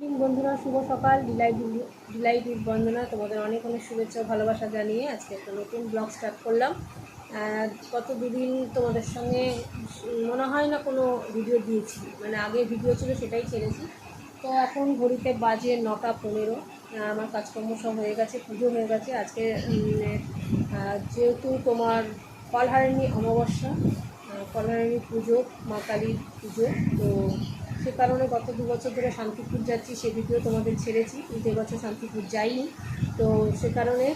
দিন বন্ধুরা শুভ সকাল। ডিলাই ডিলাই বন্দনা তোমাদের অনেক অনেক শুভেচ্ছা ভালোবাসা জানিয়ে আজকে একটা নতুন ব্লগ স্টার্ট করলাম। গত দুদিন তোমাদের সঙ্গে মনে হয় না কোনো ভিডিও দিয়েছি। মানে আগে ভিডিও ছিল সেটাই ছেড়েছি। তো এখন ঘড়িতে বাজে নটা পনেরো। আমার কাজকর্ম সব হয়ে গেছে পুজো হয়ে গেছে। আজকে যেহেতু তোমার ফলহারিণী অমাবস্যা আহ, ফলহারিণী পুজো মা কালীর পুজো তো সে কারণে গত দু বছর ধরে শান্তিপুর যাচ্ছি, সে ভিডিও তোমাদের ছেড়েছি, কিন্তু এবছর শান্তিপুর যাইনি। তো সে কারণে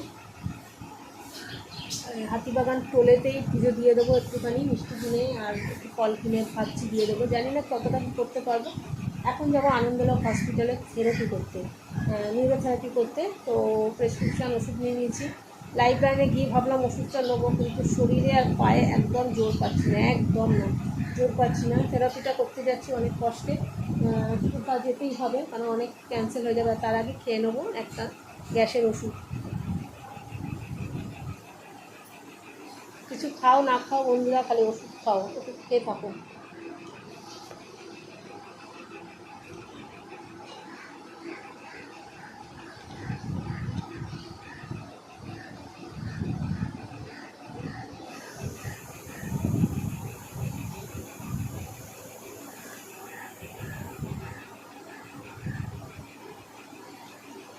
হাতিবাগান টোলেতেই পুজো দিয়ে দেবো একটুখানি, মিষ্টি কিনে আর একটু ফল কিনে ভাবছি দিয়ে দেবো। জানি না কতটা কী করতে পারব। এখন যাব আনন্দলোক হসপিটালে থেরাপি করতে নিউরোথেরাপি করতে। তো প্রেসক্রিপশান ওষুধ নিয়ে নিয়েছি। লাইব্রেরিতে গিয়ে ভাবলাম ওষুধটা নেব, কিন্তু শরীরে আর পায়ে একদম জোর পাচ্ছি না, একদম না। জোর পাচ্ছি না। থেরাপিটা করতে যাচ্ছি অনেক কষ্টে। তা যেতেই হবে, কারণ অনেক ক্যান্সেল হয়ে যাবে। তার আগে খেয়ে নেব একটা গ্যাসের ওষুধ। কিছু খাও, না খাও, বন্ধুরা, খালি ওষুধ খাও, ওষুধ খেয়ে থাকো।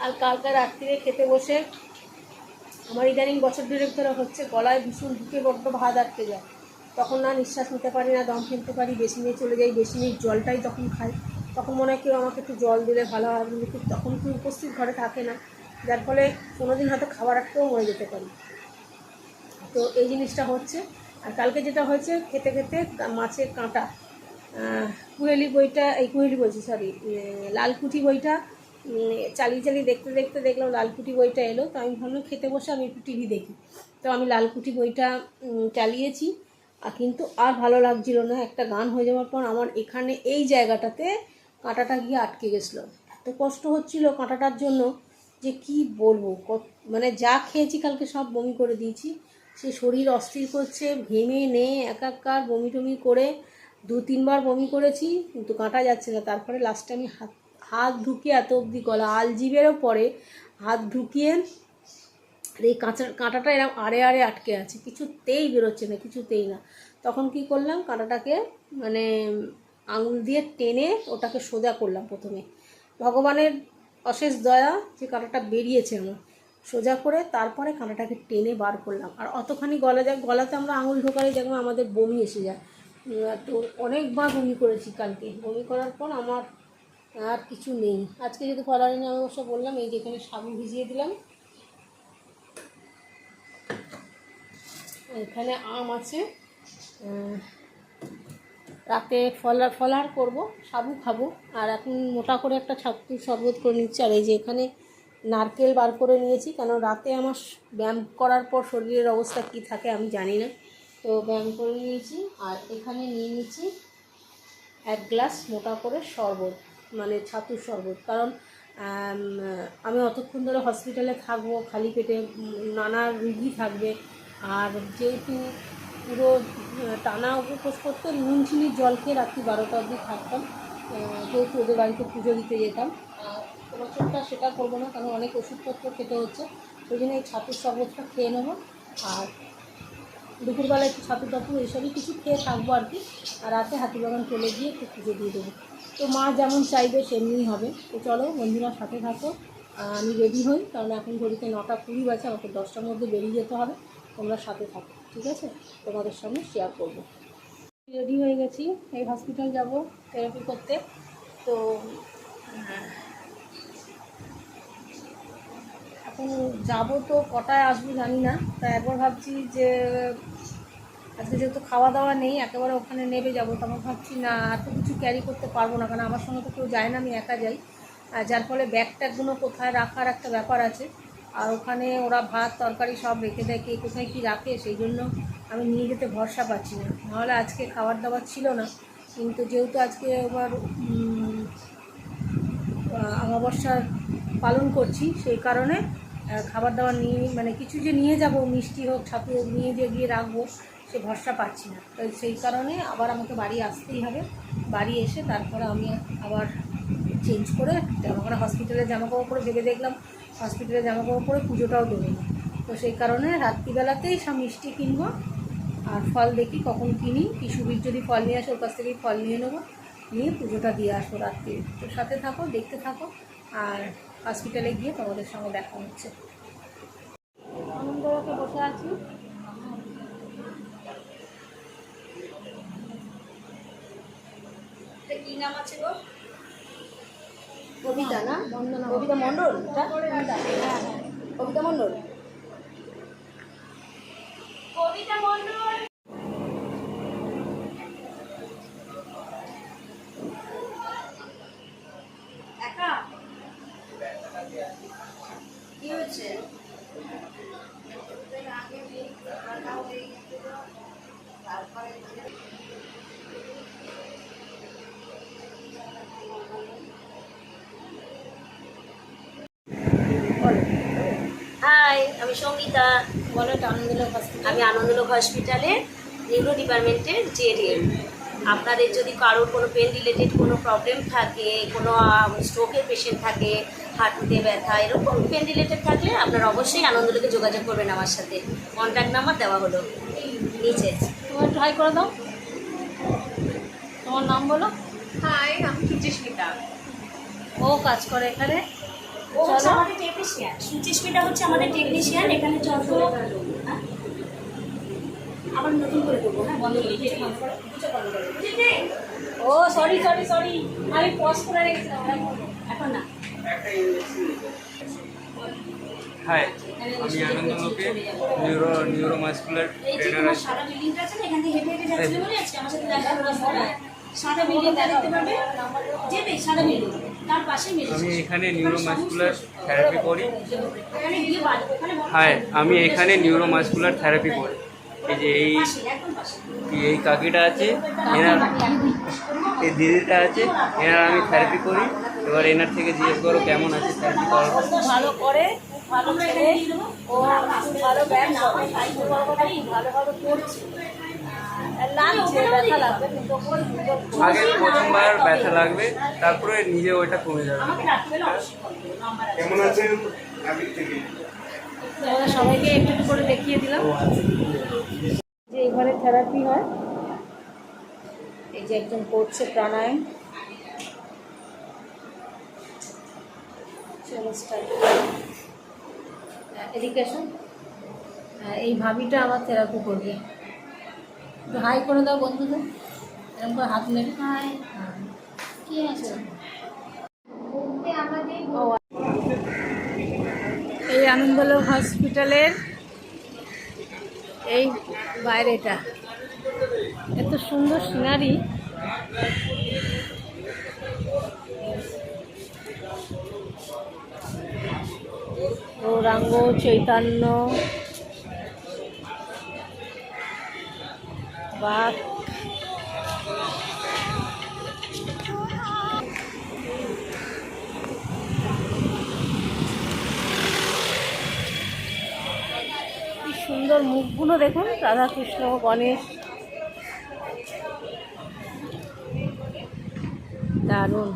আর কালকে রাত্রিরে খেতে বসে? আমার ইদানিং বছর দেড়েক ধরে হচ্ছে, গলায় ভীষণ ঢুকে বড্ড ভাত আটকে যায়। তখন না নিঃশ্বাস নিতে পারি না, দম ফেলতে পারি, বেশি নিয়ে চলে যাই, বেশি নিয়ে জলটাই তখন খাই। তখন মনে হয় কেউ আমাকে একটু জল দিলে ভালো হয় কিন্তু তখন কেউ উপস্থিত ঘরে থাকে না। যার ফলে কোনোদিন হয়তো খাবার আটকেও মরে যেতে পারি। তো এই জিনিসটা হচ্ছে, আর কালকে যেটা হয়েছে, খেতে খেতে মাছের কাঁটা কুহেলি বইটা, এই কুহেলি বলছি সরি লালকুঠি বইটা চালিয়ে চালিয়ে দেখতে দেখতে দেখলাম লালকুঠি বইটা এলো। তো আমি ভাবলাম খেতে বসে আমি একটু টিভি দেখি। তো আমি লালকুঠি বইটা চালিয়েছি। আর কিন্তু আর ভালো লাগছিল না। একটা গান হয়ে যাওয়ার পর আমার এখানে এই জায়গাটাতে কাঁটাটা গিয়ে আটকে গেছিল। এত কষ্ট হচ্ছিল কাঁটাটার জন্য যে কি বলব? মানে যা খেয়েছি কালকে সব বমি করে দিয়েছি। সে শরীর অস্থির করছে, ঘেমে নে একাকার বমি টমি করে দু তিনবার বমি করেছি, কিন্তু কাঁটা যাচ্ছে না। তারপরে লাস্টে আমি হাত হাত ঢুকিয়ে এত অবধি গলা আলজিবেরও পরে হাত ঢুকিয়ে আর এই কাঁচা, কাঁটাটা এরকম আড়ে আড়ে আটকে আছে। কিছুতেই বেরোচ্ছে না, কিছুতেই না। তখন কি করলাম, কাঁটাটাকে মানে আঙুল দিয়ে টেনে ওটাকে সোজা করলাম প্রথমে। ভগবানের অশেষ দয়া যে কাঁটাটা বেরিয়েছে আমার। সোজা করে তারপরে কাঁটাটাকে টেনে বার করলাম। আর অতখানি গলা যায় গলাতে আমরা আঙুল ঢোকালে দেখব আমাদের বমি এসে যায়। তো অনেকবার বমি করেছি কালকে। বমি করার পর আমার আর কিছু নেই। আজকে যদি ফলারি আমি অবশ্য বললাম, এই যেখানে সাবু ভিজিয়ে দিলাম। এখানে আম আছে। রাতে ফলার ফলার করব, সাবু খাব। আর এখন মোটা করে একটা ছাতুর শরবত করে নিচ্ছি। আর এই যে এখানে নারকেল বার করে নিয়েছি, কেন রাতে আমার ব্যায়াম করার পর শরীরের অবস্থা কী থাকে আমি জানি না। তো ব্যায়াম করে নিয়েছি, আর এখানে নিয়ে নিচ্ছি এক গ্লাস মোটা করে শরবত। মানে ছাতুর শরবত। কারণ, আমি অতক্ষণ ধরে হসপিটালে থাকব, খালি পেটে নানা রুগী থাকবে। আর যেহেতু পুরো টানা উপোস করতে নুন, চিনির জল খেয়ে রাত্রি বারোটা অবধি থাকতাম যেহেতু ওদের বাড়িতে পুজো দিতে যেতাম। আর বছরটা সেটা করব না, কারণ অনেক ওষুধপত্র খেতে হচ্ছে। ওই জন্য এই ছাতুর শরবতটা খেয়ে নেব। আর দুপুরবেলা একটু ছাতু টাতু এইসবই কিছু খেয়ে থাকব আর কি। আর রাতে হাতিবাগান চলে গিয়ে একটু পুজো দিয়ে দেবো। তো মা যেমন চাইবে সেমনিই হবে। তো চলো বন্ধুরা সাথে থাকো। আমি রেডি হই, কারণ এখন ঘড়িতে নটা কুড়ি বাজে, আমাকে দশটার মধ্যে বেরিয়ে যেতে হবে। তোমরা সাথে থাকো, ঠিক আছে? তোমাদের সঙ্গে শেয়ার করব। রেডি হয়ে গেছি, এই হসপিটাল যাব থেরাপি করতে। তো, এখন যাব তো, কটায় আসব জানি না। তা একবার ভাবছি যে আজকে যেহেতু খাওয়া দাওয়া নেই, একেবারে ওখানে নেবে যাব তখন ভাবছি না এত কিছু ক্যারি করতে পারব না, কারণ আমার সঙ্গে তো কেউ যায় না, আমি একা যাই। আর যার ফলে ব্যাগ ট্যাগগুলো কোথায় রাখার একটা ব্যাপার আছে। আর ওখানে ওরা ভাত, তরকারি সব রেখে দেয়, কে কোথায় কী রাখে, সেই জন্য আমি নিয়ে যেতে ভরসা পাচ্ছি না। নাহলে আজকে খাবার দাবার ছিল না, কিন্তু যেহেতু আজকে আবার অমাবস্যার পালন করছি, সেই কারণে খাবার দাবার নিয়ে মানে কিছু যে নিয়ে যাব, মিষ্টি হোক ছাতু হোক, নিয়ে যে গিয়ে রাখব সে ভরসা পাচ্ছি না। তো সেই কারণে আবার আমাকে বাড়ি আসতেই হবে। বাড়ি এসে তারপরে আমি আবার চেঞ্জ করে জামা কাপড় হসপিটালের জামা কাপড় পরে ভেবে দেখলাম। হসপিটালের জামা কাপড় পরে পুজোটাও দেবে। না তো সেই কারণে রাত্রিবেলাতেই সব মিষ্টি কিনবো আর ফল দেখি কখন কিনি। কিশুবির যদি ফল নিয়ে আসে, ওর কাছ থেকেই ফল নিয়ে নেব। নিয়ে পুজোটা দিয়ে আসব রাত্রি। তো সাথে থাকো, দেখতে থাকো আর হসপিটালে গিয়ে তোমাদের সঙ্গে দেখা হচ্ছে। আনন্দরকে বসে আছি। নাম আছে গো? কবিতা না? কবিতা মণ্ডল? এটা কবিতা মণ্ডল? কবিতা মণ্ডল একা কি হয়েছে বলো হাই আমি সঙ্গীতা বলো এটা আনন্দলোক হসপিটাল আমি আনন্দলোক হসপিটালে নিউরো ডিপার্টমেন্টের জেডিএম আপনাদের যদি কারোর কোনো পেন রিলেটেড কোনো প্রবলেম থাকে কোনো স্ট্রোকের পেশেন্ট থাকে হাঁটুতে ব্যথা এরকম পেন রিলেটেড থাকলে আপনারা অবশ্যই আনন্দলোকে যোগাযোগ করবেন আমার সাথে। কন্ট্যাক্ট নাম্বার দেওয়া হলো। নিচে। তোমার ট্রাই করে দাও। তোমার নাম বলো। হাই আমি সুচিস্মিতা। ও কাজ করে এখানে। ও হচ্ছে আমাদের টেকনিশিয়ান সুচিস্মিতা হচ্ছে আমাদের টেকনিশিয়ান এখানে যত হ্যাঁ? আবার নতুন করে করব হ্যাঁ? বন্ধ করে? ও সরি সরি সরি আমি পজ করে রেখেছিলাম এখন না। হাই আমি আনন্দলোকে নিউরো নিউরোমাস্কুলার ট্রেনার আছি। সাদা বিল্ডিংটা আছে না এখান থেকে হেঁটে হেঁটে যাচ্ছিলে বলে আজকে আমার সাথে দেখা হলো সাদা বিল্ডিংটা দেখতে পাবে। যেতে সাদা বিল্ডিং তার পাশে আমি এখানে নিউরোমাস্কুলার থেরাপি করি। হাই আমি এখানে নিউরোমাস্কুলার থেরাপি করি। এই যে এই এই কাকিটা আছে এনার এই দিদিটা আছে এনার আমি থেরাপি করি। এবার এনার থেকে জিজ্ঞেস করো কেমন আছে থেরাপি করার পর। ভালো করে ভালো ও ভালো ব্যায়াম করে। ভালোভাবে করছে। আগে প্রথমবার ব্যথা লাগবে তারপরে নিজে ওইটা কমে যাবে। কেমন আছেন? সবাইকে একটু করে দেখিয়ে দিলাম। যে এখানে থেরাপি হয় এই যে একজন করছে প্রাণায়াম। চলো। হ্যাঁ, এদিকে হ্যাঁ, এই ভাবিটা আমার থেরাপি করবে। একটু হাই করে দাও বন্ধুদের। এরকম করে হাত নেবে হাই কি আছে? ও, এই আনন্দলোক হসপিটালের এই বাইরেটা। এত সুন্দর সিনারি। গৌরাঙ্গ চৈতন্য বাঘ সুন্দর মুখগুলো দেখুন রাধাকৃষ্ণ গণেশ। দারুণ।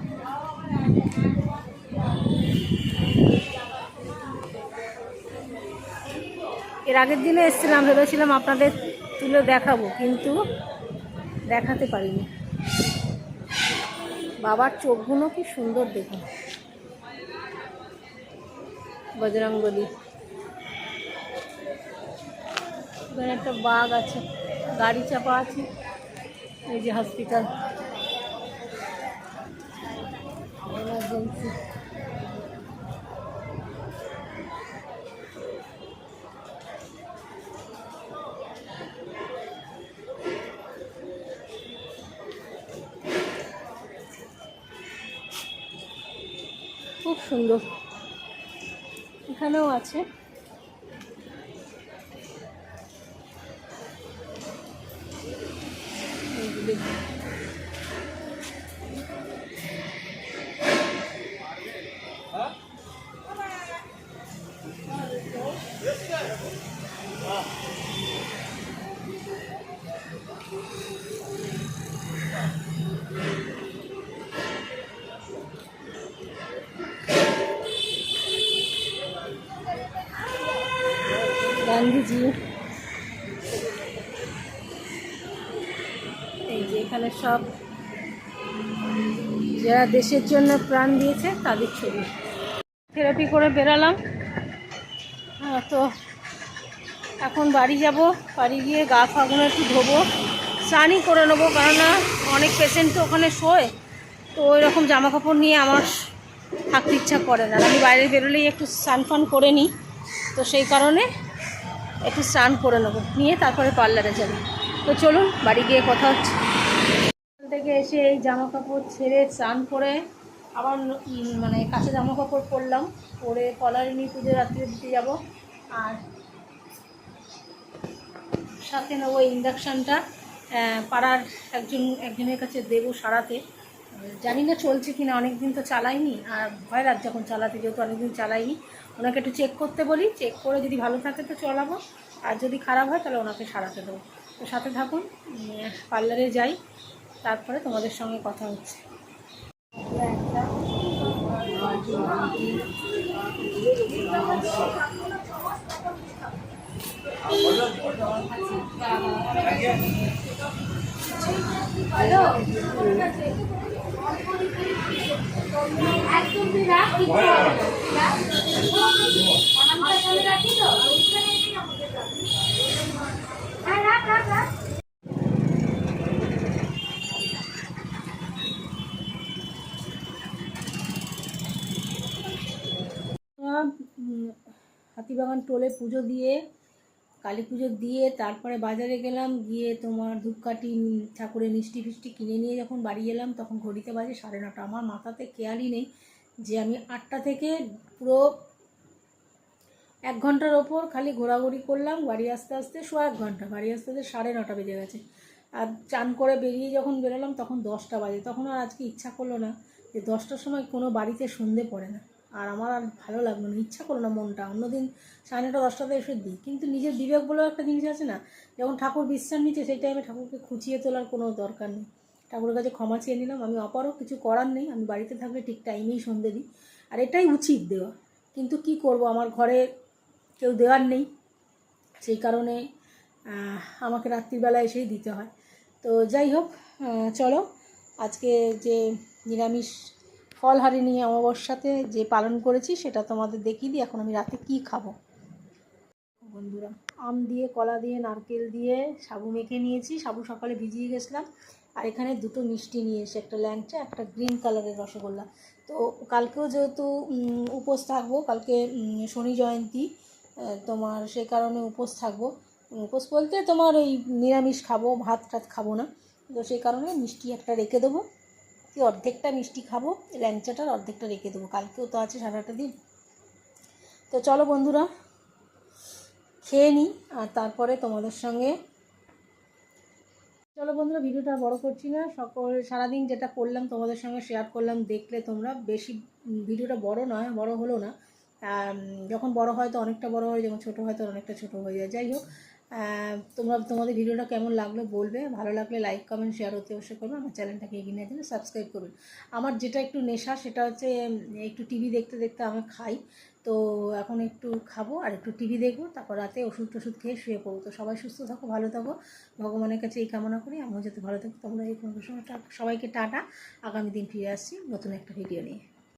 এর আগের দিনে এসেছিলাম ভেবেছিলাম আপনাদের তুলে দেখাবো, কিন্তু দেখাতে পারিনি। বাবার চোখগুলো কি সুন্দর দেখুন। বজরঙ্গলি এখানে একটা বাঘ আছে, গাড়ি চাপা আছে, এই যে হসপিটাল এমার্জেন্সি সুন্দর এখানেও আছে দেখুন। জি এই যে এখানে সব যারা দেশের জন্য প্রাণ দিয়েছে, তাদের ছবি। থেরাপি করে বেরালাম। তো এখন বাড়ি যাব। বাড়ি গিয়ে গা ফাগুনো একটু ধোবো। স্নানই করে নেব, কেননা অনেক পেশেন্ট তো ওখানে শোয়। তো ওই রকম জামা কাপড় নিয়ে আমার থাকতে ইচ্ছা করে না। আমি বাইরে বেরোলেই একটু স্নান ফান করে নিই। তো সেই কারণে একটু স্নান করে নেব। নিয়ে তারপরে পার্লারে যাব। তো চলুন, বাড়ি গিয়ে কথা হচ্ছে। থেকে এসে এই জামা কাপড় ছেড়ে স্নান করে আবার মানে কাছে জামা কাপড় পরলাম। পরে কলারিনি পুজো রাত্রে দিতে যাব। আর সাথে নেব ইন্ডাকশানটা। পাড়ার একজন, একজনের কাছে দেবো সারাতে। জানি না চলছে কি না অনেকদিন তো চালাইনি। আর ভয় রাত যখন চালাতে, যেহেতু অনেকদিন চালাইনি। ওনাকে একটু চেক করতে বলি চেক করে যদি ভালো থাকে তো চলাবো। আর যদি খারাপ হয় তাহলে ওনাকে সারাতে দেবো। তো সাথে থাকুন পার্লারে যাই, তারপরে তোমাদের সঙ্গে কথা হচ্ছে। হাতিবাগান টোলে পুজো দিয়ে কালী পুজো দিয়ে তারপরে বাজারে গেলাম, গিয়ে তোমার ধূপকাঠি, ঠাকুরের মিষ্টি ফিষ্টি কিনে নিয়ে যখন বাড়ি এলাম, তখন ঘড়িতে বাজে সাড়ে নটা। আমার মাথাতে খেয়ালই নেই যে আমি আটটা থেকে পুরো এক ঘণ্টার ওপর খালি ঘোরাঘুরি করলাম, বাড়ি আসতে আসতে সোয়া এক ঘণ্টা, বাড়ি আসতে আসতে সাড়ে নটা বেজে গেছে। আর চান করে বেরিয়ে যখন বেরোলাম, তখন দশটা বাজে। তখন আর আজকে ইচ্ছা করল না যে দশটার সময় কোনো বাড়িতে সন্ধে পড়ে না। আর আমার আর ভালো লাগল না, ইচ্ছা করল না মনটা। অন্যদিন সাড়ে নটা দশটাতে এসে দিই। কিন্তু নিজের বিবেক বলেও একটা জিনিস আছে না, যখন ঠাকুর বিশ্রাম নিচ্ছে সেই টাইমে ঠাকুরকে খুঁচিয়ে তোলার কোনো দরকার নেই। ঠাকুরের কাছে ক্ষমা চেয়ে নিলাম। আমি অপারও কিছু করার নেই। আমি বাড়িতে থাকলে ঠিক টাইমেই সন্ধে দিই। আর এটাই উচিত দেওয়া। কিন্তু কি করব? আমার ঘরে কেউ দেওয়ার নেই। সেই কারণে আমাকে রাত্রিবেলা এসেই দিতে হয়। তো যাই হোক চলো। আজকে যে নিরামিষ ফলহারিণী অমাবস্যাতে যে পালন করেছি, সেটা তোমাদের দেখিয়ে দিই। এখন আমি রাতে কি খাব? বন্ধুরা, আম দিয়ে, কলা দিয়ে, নারকেল দিয়ে সাবু মেখে নিয়েছি। সাবু সকালে ভিজিয়ে গেছিলাম। আর এখানে দুটো মিষ্টি নিয়ে এসে, একটা ল্যাংচা, একটা গ্রিন কালারের রসগোল্লা। তো কালকেও যেহেতু উপোস থাকব, কালকে শনি জয়ন্তী তোমার সে কারণে উপোস থাকব। উপোস বলতে তোমার ওই নিরামিষ খাব, ভাত টাত খাব না। তো সেই কারণে মিষ্টি একটা রেখে দেবো। কি অর্ধেকটা মিষ্টি খাব, ল্যাংচাটার অর্ধেকটা রেখে দেবো। কালকেও তো আছে সারাটা দিন। তো চলো বন্ধুরা, খেয়ে নিই, আর তারপরে তোমাদের সঙ্গে চলো বন্ধুরা, ভিডিওটা বড় করছি না। সকল সারাদিন যেটা করলাম, তোমাদের সঙ্গে শেয়ার করলাম, দেখলে তোমরা। বেশি ভিডিওটা বড় নয়, বড় হলো না। যখন বড় হয় তো অনেকটা বড় হয় যখন ছোটো হয় তো অনেকটা ছোট হয়ে যায়। যাই হোক তোমরা, তোমাদের ভিডিওটা কেমন লাগল বলবে? ভালো লাগলে লাইক কমেন্ট শেয়ার হতে অবশ্যই করবে। আমার চ্যানেলটাকে এগিয়ে নিয়ে জন্য সাবস্ক্রাইব করবেন আমার যেটা একটু নেশা, সেটা হচ্ছে একটু টিভি দেখতে দেখতে আমি খাই। তো এখন একটু খাব আর একটু টিভি দেখব। তারপর রাতে ওষুধ টষুধ খেয়ে শুয়ে পড়ব। তো সবাই সুস্থ থাকো, ভালো থাকো। ভগবানের কাছে এই কামনা করি। আমিও যাতে ভালো থাকি, তোমরা এই কোনো সবাইকে টাটা। আগামী দিন ফিরে আসছি নতুন একটা ভিডিও নিয়ে।